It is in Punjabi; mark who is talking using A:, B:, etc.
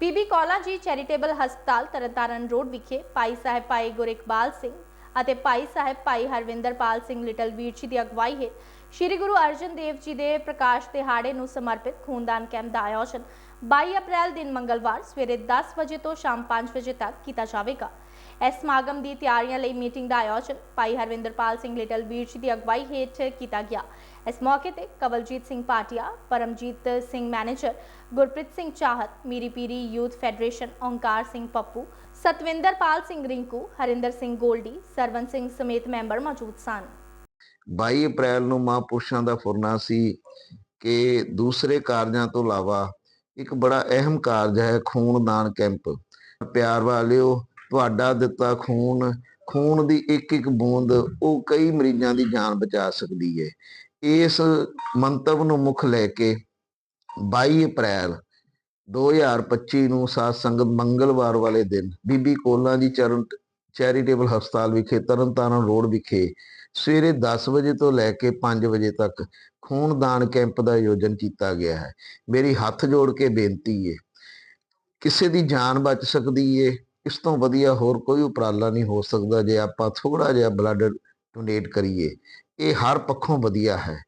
A: ਬੀਬੀ ਕੌਲਾ ਜੀ ਚੈਰੀਟੇਬਲ ਹਸਪਤਾਲ ਤਰਨਤਾਰਨ ਰੋਡ ਵਿਖੇ ਭਾਈ ਸਾਹਿਬ ਭਾਈ ਗੁਰਿਕਬਾਲ ਸਿੰਘ ਅਤੇ ਭਾਈ ਸਾਹਿਬ ਭਾਈ ਹਰਵਿੰਦਰਪਾਲ ਸਿੰਘ ਲਿਟਲ ਵੀਰ ਜੀ ਦੀ ਅਗਵਾਈ ਹੇਠ ਸ੍ਰੀ ਗੁਰੂ ਅਰਜਨ ਦੇਵ ਜੀ ਦੇ ਪ੍ਰਕਾਸ਼ ਦਿਹਾੜੇ ਨੂੰ ਸਮਰਪਿਤ ਖੂਨਦਾਨ ਕੈਂਪ ਦਾ ਆਯੋਜਨ 22 ਅਪ੍ਰੈਲ ਦਿਨ ਮੰਗਲਵਾਰ ਸਵੇਰੇ 10 ਵਜੇ ਤੋਂ ਸ਼ਾਮ 5 ਵਜੇ ਤੱਕ ਕੀਤਾ ਜਾਵੇਗਾ। ਇਸ ਸਮਾਗਮ ਦੀ ਤਿਆਰੀਆਂ ਲਈ ਮੀਟਿੰਗ ਦਾ ਆਯੋਜਨ ਭਾਈ ਹਰਵਿੰਦਰਪਾਲ ਸਿੰਘ ਲਿਟਲ ਵੀਰ ਜੀ ਦੀ ਅਗਵਾਈ ਹੇਠ ਕੀਤਾ ਗਿਆ। ਇਸ ਮੌਕੇ ਤੇ Kawaljit Singh Patia, Paramjit Singh manager, Gurpreet Singh Chahat, Miri Piri, youth federation Onkar Singh Pappu, Satwinderpal Singh Rinku, Harinder Singh Goldy, Sarwan Singh ਸਮੇਤ ਮੈਂਬਰ ਮੌਜੂਦ ਸਨ।
B: 22 ਅਪ੍ਰੈਲ ਨੂੰ ਮਹਾਂਪੁਰਸ਼ਾਂ ਦਾ ਫੁਰਨਾ ਸੀ ਕਿ ਦੂਸਰੇ ਕਾਰਜਾਂ ਤੋਂ ਇਲਾਵਾ ਇੱਕ ਬੜਾ ਅਹਿਮ ਕਾਰਜ ਹੈ ਖੂਨਦਾਨ ਕੈਂਪ। ਪਿਆਰ ਵਾਲਿਓ, ਤੁਹਾਡਾ ਦਿੱਤਾ ਖੂਨ ਖੂਨ ਦੀ ਇੱਕ ਇੱਕ ਬੂੰਦ, ਉਹ ਕਈ ਮਰੀਜ਼ਾਂ ਦੀ ਜਾਨ ਬਚਾ ਸਕਦੀ ਹੈ ਇਸ ਮੰਤਵ ਨੂੰ ਮੁੱਖ ਲੈ ਕੇ 22 ਅਪ੍ਰੈਲ 2025 ਨੂੰ ਸਾਧ ਸੰਗਤ ਮੰਗਲਵਾਰ ਵਾਲੇ ਦਿਨ ਬੀਬੀ ਕੋਲਾਂ ਦੀ ਚਰਨ ਚੈਰੀਟੇਬਲ ਹਸਪਤਾਲ ਵਿਖੇ ਤਰਨਤਾਰਨ ਰੋਡ ਵਿਖੇ ਸਵੇਰੇ 10 ਵਜੇ ਤੋਂ ਲੈ ਕੇ 5 ਵਜੇ ਤੱਕ ਖੂਨਦਾਨ ਕੈਂਪ ਦਾ ਆਯੋਜਨ ਕੀਤਾ ਗਿਆ ਹੈ। ਮੇਰੀ ਹੱਥ ਜੋੜ ਕੇ ਬੇਨਤੀ ਹੈ ਕਿਸੇ ਦੀ ਜਾਨ ਬਚ ਸਕਦੀ ਹੈ ਇਸ ਤੋਂ ਵਧੀਆ ਹੋਰ ਕੋਈ ਉਪਰਾਲਾ ਨਹੀਂ ਹੋ ਸਕਦਾ ਜੇ ਆਪਾਂ ਥੋੜਾ ਜਿਹਾ ਬਲੱਡ ਡੋਨੇਟ ਕਰੀਏ। ਇਹ ਹਰ ਪੱਖੋਂ ਵਧੀਆ ਹੈ।